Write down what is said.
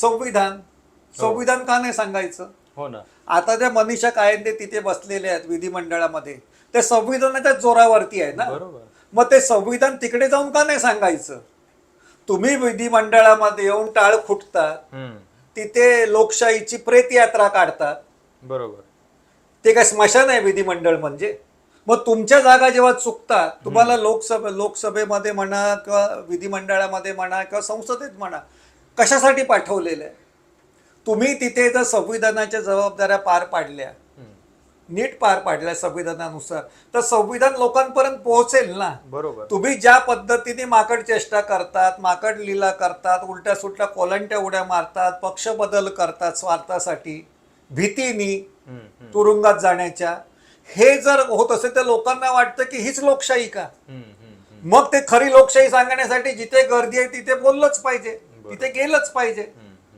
संविधान. संविधान का नाही सांगायचं? हो ना. आता त्या मनीषा कायंदे तिथे बसलेले आहेत विधिमंडळामध्ये. ते संविधानाच्या जोरावरती आहे ना? मग ते संविधान तिकडे जाऊन का नाही सांगायचं? तुम्ही विधिमंडळामध्ये येऊन टाळ फुटतात हम्म. तिथे लोकशाहीची प्रेत यात्रा काढतात. बरोबर. ते काय स्मशान आहे विधिमंडळ म्हणजे? मग तुमच्या जागा जेव्हा चुकतात तुम्हाला लोकसभे लोकसभेमध्ये म्हणा किंवा विधिमंडळामध्ये म्हणा किंवा संसदेत म्हणा कशासाठी पाठवलेलं आहे? तुम्ही तिथे जर संविधानाच्या जबाबदाऱ्या पार पाडल्या. नीट पार पाडल्या संविधानानुसार तर संविधान लोकांपर्यंत पोहोचेल ना? बरोबर. तुम्ही ज्या पद्धतीने माकड चेष्टा करतात माकड लीला करतात उलट्या सुलट्या कोलंट्या उड्या मारतात पक्ष बदल करतात स्वार्थासाठी भीतीनी तुरुंगात जाण्याच्या हे जर होत असेल तर लोकांना वाटतं की हीच लोकशाही का. मग ते खरी लोकशाही सांगण्यासाठी जिथे गर्दी आहे तिथे बोललंच पाहिजे. तिथे गेलंच पाहिजे.